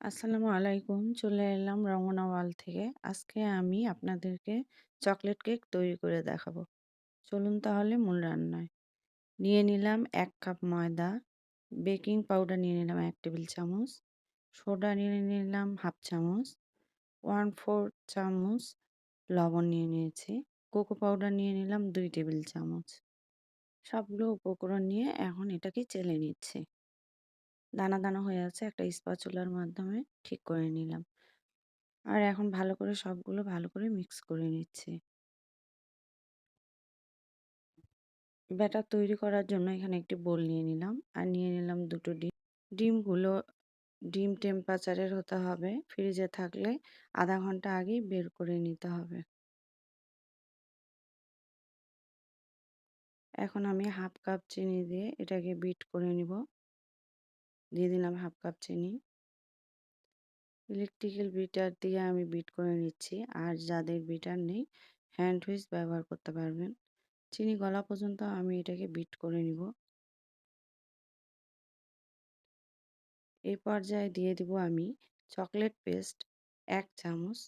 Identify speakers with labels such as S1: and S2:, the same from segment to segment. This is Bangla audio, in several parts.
S1: আসসালামু আলাইকুম। চলে এলাম রমনা ওয়ার্ল্ড থেকে। আজকে আমি আপনাদেরকে চকলেট কেক তৈরি করে দেখাবো। চলুন তাহলে মূল রান্নায়। নিয়ে নিলাম এক কাপ ময়দা, বেকিং পাউডার নিয়ে নিলাম এক টেবিল চামচ, সোডা নিয়ে নিলাম 1/2 চামচ, 1/4 চামচ লবণ নিয়ে নিয়েছি, কোকো পাউডার নিয়ে নিলাম দুই টেবিল চামচ। সবগুলো উপকরণ নিয়ে এখন এটাকে চেলে নিচ্ছি। দানা দানা হয়ে আছে একটা স্পাচুলার মাধ্যমে ঠিক করে নিলাম। আর এখন ভালো করে সবগুলো ভালো করে মিক্স করে নিচ্ছি। ব্যাটার তৈরি করার জন্য এখানে একটি বোল নিয়ে নিলাম। আর নিয়ে নিলাম দুটো ডিম। ডিমগুলো, ডিম টেম্পারেচারের হতে হবে। ফ্রিজে থাকলে আধা ঘণ্টা আগেই বের করে নিতে হবে। এখন আমি হাফ কাপ চিনি দিয়ে এটাকে বিট করে নিব। দিয়ে দিলাম হাফ কাপ চিনি। ইলেকট্রিক্যাল বিটার দিয়ে আমি বিট করে নিচ্ছি। আর যাদের বিটার নেই, হ্যান্ড হুইস ব্যবহার করতে পারবেন। চিনি গলা পর্যন্ত আমি এটাকে বিট করে নিব। এই পর্যায়ে দিয়ে দিব আমি চকলেট পেস্ট এক চামচ,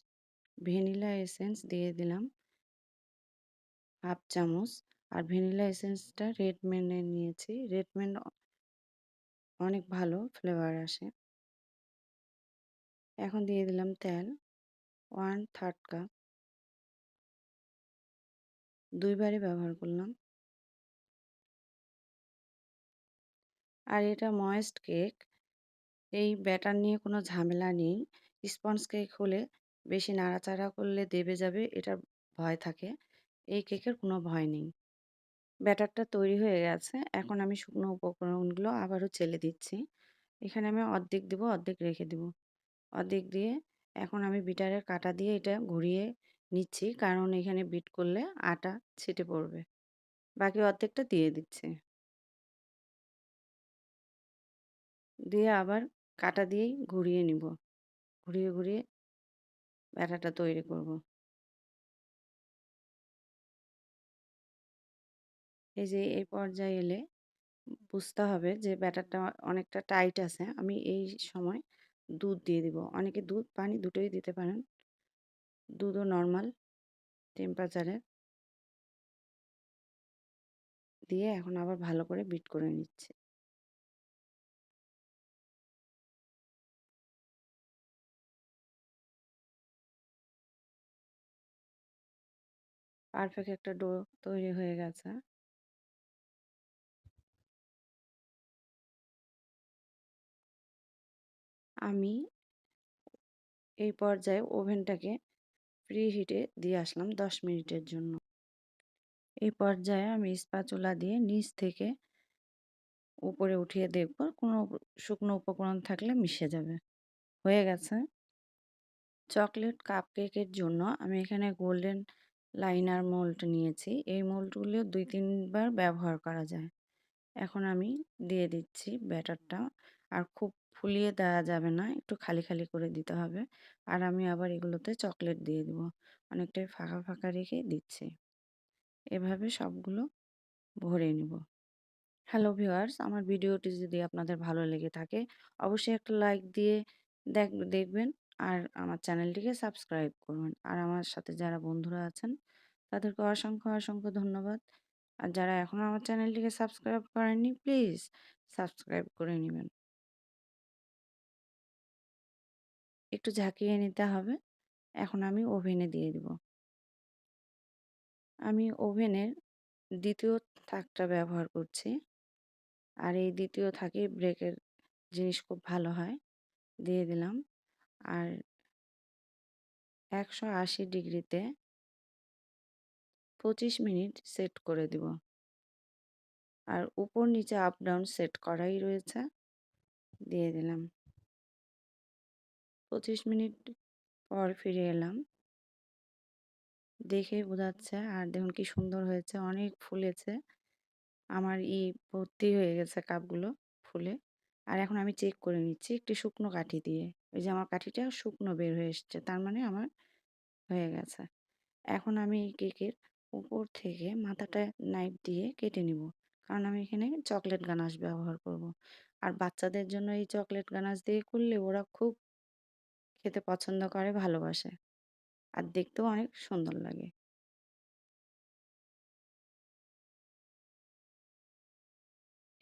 S1: ভ্যানিলা এসেন্স দিয়ে দিলাম হাফ চামচ। আর ভ্যানিলা এসেন্সটা রেডম্যানের নিয়েছি। রেডম্যান অনেক ভালো ফ্লেভার আসে। এখন দিয়ে দিলাম তেল ওয়ান থার্ড কাপ দুইবারই ব্যবহার করলাম। আর এটা ময়েস্ট কেক এই ব্যাটার নিয়ে কোনো ঝামেলা নেই। স্পঞ্জ কেক হলে বেশি নাড়াচাড়া করলে দেবে যাবে এটার ভয় থাকে। এই কেকের কোনো ভয় নেই। ব্যাটারটা তৈরি হয়ে গেছে। এখন আমি শুকনো উপকরণগুলো আবারও চেলে দিচ্ছি। এখানে আমি অর্ধেক দিব, অর্ধেক রেখে দিব। অর্ধেক দিয়ে এখন আমি বিটারের কাটা দিয়ে এটা ঘুরিয়ে নিচ্ছি, কারণ এখানে বিট করলে আটা ছিটে পড়বে। বাকি অর্ধেকটা দিয়ে দিচ্ছি। দিয়ে আবার কাটা দিয়েই ঘুরিয়ে নিব। ঘুরিয়ে ঘুরিয়ে ব্যাটাটা তৈরি করব। এই যে, এই পর্যায়ে এলে বুঝতে হবে যে, ব্যাটারটা অনেকটা টাইট আছে। আমি এই সময় দুধ দিয়ে দিব। অনেকে দুধ, পানি দুটোই দিতে পারেন। দুধও নর্মাল টেম্পারেচারে দিয়ে এখন আবার ভালো করে বিট করে নিচ্ছে। পারফেক্ট একটা ডো তৈরি হয়ে গেছে। আমি এই পর্যায়ে ওভেনটাকে প্রি হিটে দিয়ে আসলাম দশ মিনিটের জন্য। এই পর্যায়ে আমি স্পাচুলা দিয়ে নিচ থেকে উপরে উঠিয়ে দেখব, কোনো শুকনো উপকরণ থাকলে মিশে যাবে। হয়ে গেছে। চকলেট কাপ কেকের জন্য আমি এখানে গোল্ডেন লাইনার মোল্ড নিয়েছি। এই মোল্ডগুলো দুই তিনবার ব্যবহার করা যায়। এখন আমি দিয়ে দিচ্ছি ব্যাটারটা। আর খুব ফুলিয়ে দেওয়া যাবে না, একটু খালি খালি করে দিতে হবে। আর আমি আবার এগুলোতে চকলেট দিয়ে দিব। অনেকটাই ফাঁকা ফাঁকা রেখে দিচ্ছি। এভাবে সবগুলো ভরে নিব। হ্যালো ভিউয়ার্স, আমার ভিডিওটি যদি আপনাদের ভালো লেগে থাকে, অবশ্যই একটা লাইক দিয়ে দেখ, দেখবেন আর আমার চ্যানেলটিকে সাবস্ক্রাইব করুন। আর আমার সাথে যারা বন্ধুরা আছেন, তাদেরকে অসংখ্য অসংখ্য ধন্যবাদ। আর যারা এখনও আমার চ্যানেলটিকে সাবস্ক্রাইব করেননি, প্লিজ সাবস্ক্রাইব করে নেবেন। একটু ঝাঁকিয়ে নিতে হবে। এখন আমি ওভেনে দিয়ে দিব। আমি ওভেনের দ্বিতীয় থাকটা ব্যবহার করছি। আর এই দ্বিতীয় থাকে ব্রেকের জিনিস খুব ভালো হয়, দিয়ে দিলাম। আর একশো আশি ডিগ্রিতে পঁচিশ মিনিট সেট করে দিব। আর উপর নিচে আপ ডাউন সেট করাই রয়েছে, দিয়ে দিলাম। পঁচিশ মিনিট পর ফিরে এলাম। দেখে বোঝাচ্ছে আর দেখুন কি সুন্দর হয়েছে, অনেক ফুলেছে। আমার ই ভর্তি হয়ে গেছে কাপগুলো ফুলে। আর এখন আমি চেক করে নিচ্ছি একটি শুকনো কাঠি দিয়ে। ওই যে আমার কাঠিটা শুকনো বের হয়ে এসছে, তার মানে আমার হয়ে গেছে। এখন আমি কেকের উপর থেকে মাথাটা নাইফ দিয়ে কেটে নিব। কারণ আমি এখানে চকলেট গানাশ ব্যবহার করব। আর বাচ্চাদের জন্য এই চকলেট গানাশ দিয়ে করলে ওরা খুব খেতে পছন্দ করে, ভালোবাসে। আর দেখতেও অনেক সুন্দর লাগে।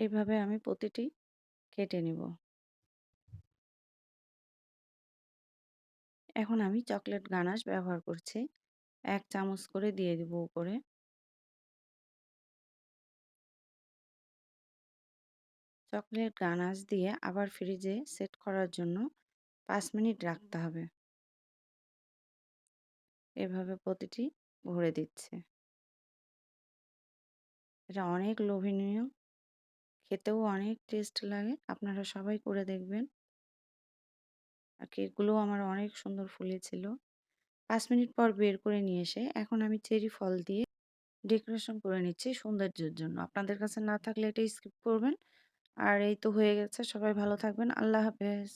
S1: এভাবে আমি প্রতিটি কেটে নিব। এখন আমি চকলেট গানাশ ব্যবহার করছি। ১ চামচ করে দিয়ে দিব উপরে। চকলেট গানাশ দিয়ে আবার ফ্রিজে সেট করার জন্য ৫ মিনিট রাখতে হবে। এভাবে প্রতিটি ভরে দিচ্ছে এটা অনেক লোভনীয়, খেতেও অনেক টেস্ট লাগে। আপনারা সবাই করে দেখবেন। আর কেকগুলোও আমার অনেক সুন্দর ফুলেছিল। পাঁচ মিনিট পর বের করে নিয়ে এসে এখন আমি চেরি ফল দিয়ে ডেকোরেশন করে নিচ্ছি সৌন্দর্যের জন্য। আপনাদের কাছে না থাকলে এটাই স্কিপ করবেন। আর এই তো হয়ে গেছে। সবাই ভালো থাকবেন। আল্লাহ হাফেজ।